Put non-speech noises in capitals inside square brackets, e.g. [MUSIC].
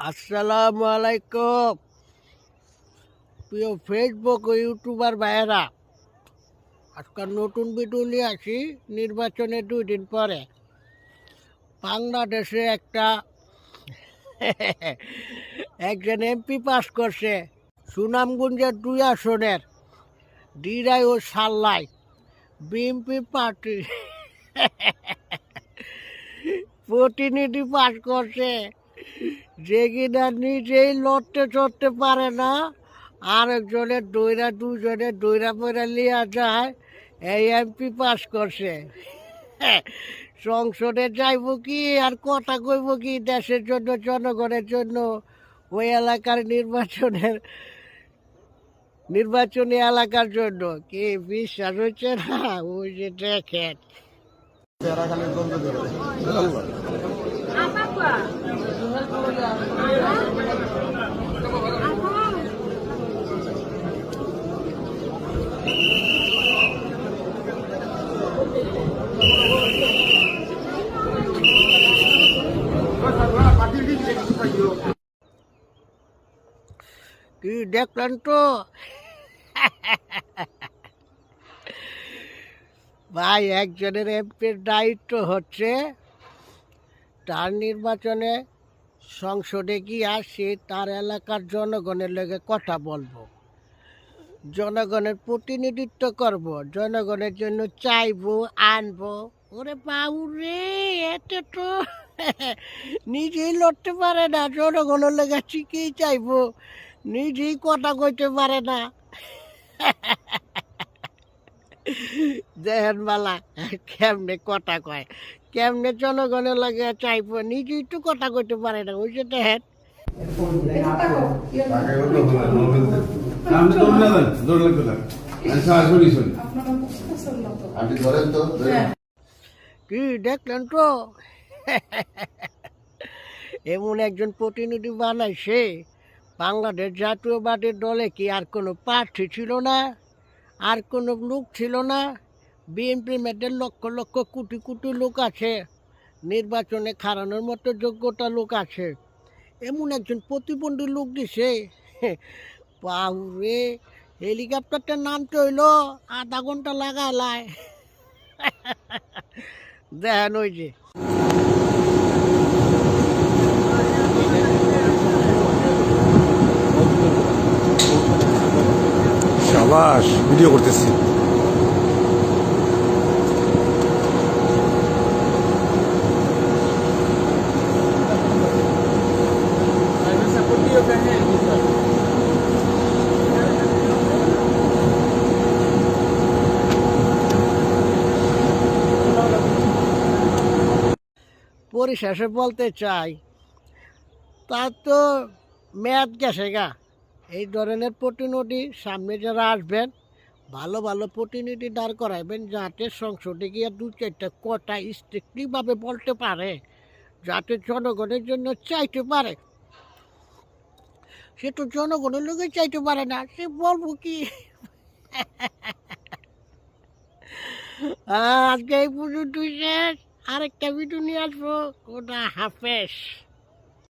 আসসালামু আলাইকুম। প্রিয় ফেসবুক ও ইউটিউবার ভাইয়েরা আজকাল নতুন ভিডিও নিয়ে আসি নির্বাচনের দুই দিন পরে। বাংলাদেশে একটা [LAUGHS] একজন এমপি পাস করছে সুনামগঞ্জের দুই আসনের দিরাই ও সাল্লাই। বিএমপি পার্টি [LAUGHS] প্রতিনিধি পাস করছে। যে কিনা নিজেই লড়তে চড়তে পারে না। আরেকজনের দইরা দুজনের দইরা পয়রা লিয়া যায়। এই এমপি পাস করছে। সংসদে যাইব কি, আর কথা কইব কি দেশের জন্য, জনগণের জন্য? ওই এলাকার নির্বাচনের, নির্বাচনী এলাকার জন্য। কি বিশ্বাস হচ্ছে না? ওই যে দেখেন। কি দেখলেন তো ভাই, একজনের এমপির দায়িত্ব হচ্ছে তার নির্বাচনে সংসদে গিয়ে আসি, তার এলাকার জনগণের লগে কথা বলব। জনগণের প্রতিনিধিত্ব করব, জনগণের জন্য চাইব, আনব। ওরে বাবু রে এতে তো [LAUGHS] নিজেই লড়তে পারে না, জনগণের লেগে ঠিকই চাইব। নিজেই কথা কইতে পারে না। [LAUGHS] দেহেন বালা, কেমনে কথা কয়, কেমনে জনগণের লাগে চাইব নিজেই তো কথা কইতে পারে না, ওই যে দেখেন। কি দেখলেন তো এমন একজন প্রতিনিধি বানাইছে, বাংলাদেশ জাতীয়বাদী দলে কি আর কোনো প্রার্থী ছিল না আর কোনো লোক ছিল না। বিএনপি মেয়েদের লক্ষ লক্ষ কোটি কোটি লোক আছে। নির্বাচনে খাড়ানোর মতো যোগ্যতা লোক আছে। এমন একজন প্রতিবন্ধী লোক দিছে। [LAUGHS] বাবুরে হেলিকপ্টারটার নামতে হইল আধা ঘণ্টা লাগালায়। [LAUGHS] দেখেন ওই যে। সাবাস ভিডিও করতেছি। পরিশেষে বলতে চাই তার তো মেয়াদ গেছে গা। এই ধরনের প্রতিনিধি সামনে যারা আসবেন, ভালো ভালো প্রতিনিধি দাঁড় করাইবেন যাতে সংসদে গিয়ে দু চারটা কথা স্ট্রিক্টলিভাবে বলতে পারে, যাতে জনগণের জন্য চাইতে পারে। সে তো জনগণের লোকে চাইতে পারে না, সে বলব কি? আজকে এই পর্যন্ত শেষ, আরেকটা ভিডিও নিয়ে আসব। ওটা হাফেজ।